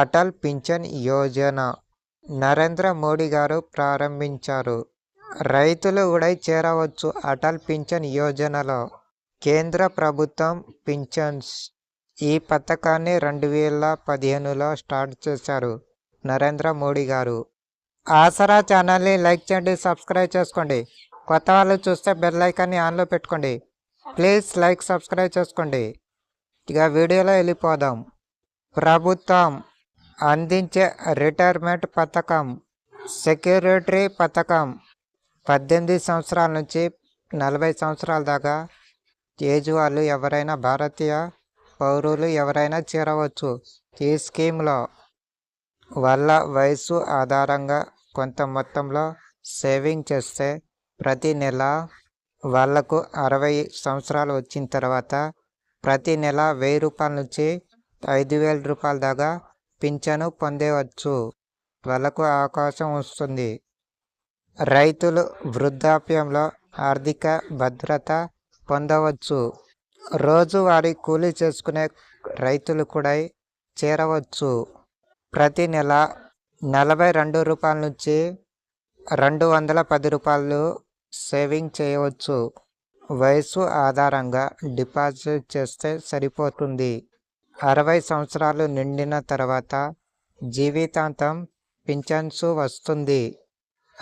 Atal pension Yojana. Narendra Modi గారు ప్రారంభించారు. రైతులు కూడా చేరవచ్చు అటల్ పింఛన్ యోజనలో. కేంద్ర ప్రభుత్వం పింఛన్స్. ఈ పథకాన్ని రెండు వేల పదిహేనులో స్టార్ట్ చేశారు నరేంద్ర మోడీ గారు. ఆసరా ఛానల్ని లైక్ చేయండి సబ్స్క్రైబ్ చేసుకోండి. కొత్త వాళ్ళు చూస్తే బెల్ ఐకాన్ని ఆన్లో పెట్టుకోండి. ప్లీజ్ లైక్ సబ్స్క్రైబ్ చేసుకోండి. ఇక వీడియోలో వెళ్ళిపోదాం. ప్రభుత్వం అందించే రిటైర్మెంట్ పథకం సెక్యూరిటీ పథకం పద్దెనిమిది సంవత్సరాల నుంచి నలభై సంవత్సరాల దాకా ఏజ్ వాళ్ళు ఎవరైనా భారతీయ పౌరులు ఎవరైనా చేరవచ్చు ఈ స్కీమ్లో. వాళ్ళ వయసు ఆధారంగా కొంత మొత్తంలో సేవింగ్ చేస్తే ప్రతి నెల వాళ్ళకు అరవై సంవత్సరాలు వచ్చిన తర్వాత ప్రతి నెల వెయ్యి రూపాయల నుంచి ఐదు వేల రూపాయల దాకా పింఛను పొందేవచ్చు. వాళ్ళకు అవకాశం వస్తుంది. రైతులు వృద్ధాప్యంలో ఆర్థిక భద్రత పొందవచ్చు. రోజువారీ కూలీ చేసుకునే రైతులు కూడా చేరవచ్చు. ప్రతి నెల నలభై రెండు రూపాయల నుంచి రెండు వందల పది రూపాయలు సేవింగ్ చేయవచ్చు. వయసు ఆధారంగా డిపాజిట్ చేస్తే సరిపోతుంది. అరవై సంవత్సరాలు నిండిన తర్వాత జీవితాంతం పింఛన్సు వస్తుంది.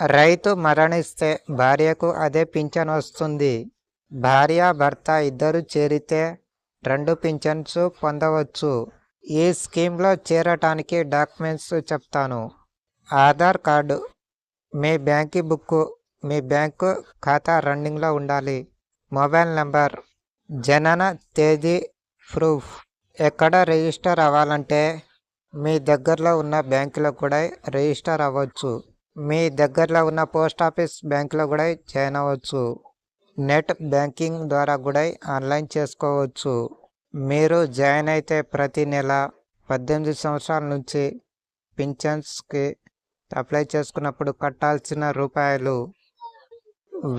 రైతు మరణిస్తే భార్యకు అదే పింఛన్ వస్తుంది. భార్య భర్త ఇద్దరు చేరితే రెండు పింఛన్స్ పొందవచ్చు. ఈ స్కీమ్లో చేరటానికి డాక్యుమెంట్స్ చెప్తాను. ఆధార్ కార్డు మీ బ్యాంక్ బుక్కు మీ బ్యాంకు ఖాతా రన్నింగ్లో ఉండాలి. మొబైల్ నెంబర్ జనన తేదీ ప్రూఫ్. ఎక్కడ రిజిస్టర్ అవ్వాలంటే మీ దగ్గరలో ఉన్న బ్యాంకులో కూడా రిజిస్టర్ అవ్వచ్చు. మీ దగ్గరలో ఉన్న పోస్ట్ ఆఫీస్ బ్యాంకులో కూడా జాయిన్ అవ్వచ్చు నెట్ బ్యాంకింగ్ ద్వారా కూడా ఆన్లైన్ చేసుకోవచ్చు. మీరు జాయిన్ అయితే ప్రతి నెల పద్దెనిమిది సంవత్సరాల నుంచి పింఛన్స్కి అప్లై చేసుకున్నప్పుడు కట్టాల్సిన రూపాయలు.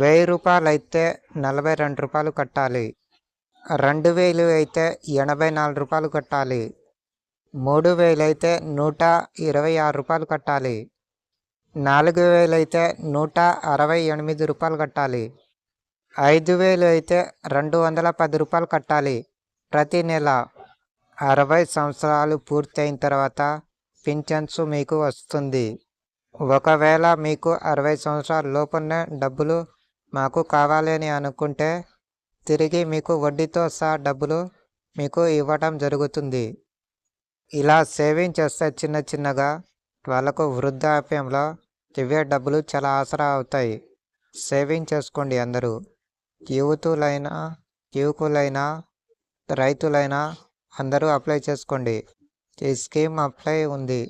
వెయ్యి రూపాయలు అయితే నలభై రెండు రూపాయలు కట్టాలి. రెండు వేలు అయితే ఎనభై నాలుగు రూపాయలు కట్టాలి. మూడు వేలు అయితే నూట ఇరవై ఆరు రూపాయలు కట్టాలి. నాలుగు వేలు అయితే నూట అరవై ఎనిమిది రూపాయలు కట్టాలి. ఐదు వేలు అయితే రెండు వందల పది రూపాయలు కట్టాలి. ప్రతి నెల అరవై సంవత్సరాలు పూర్తయిన తర్వాత పింఛన్స్ మీకు వస్తుంది. ఒకవేళ మీకు అరవై సంవత్సరాల లోపునే డబ్బులు మాకు కావాలి అని అనుకుంటే తిరిగి మీకు వడ్డీతో సహా డబ్బులు మీకు ఇవ్వటం జరుగుతుంది. ఇలా సేవింగ్ చేస్తే చిన్న చిన్నగా వాళ్ళకు వృద్ధాప్యంలో ఇవే డబ్బులు చాలా ఆసరా అవుతాయి. సేవింగ్ చేసుకోండి అందరూ. యువతులైనా యువకులైనా రైతులైనా అందరూ అప్లై చేసుకోండి. ఈ స్కీమ్ అప్లై ఉంది.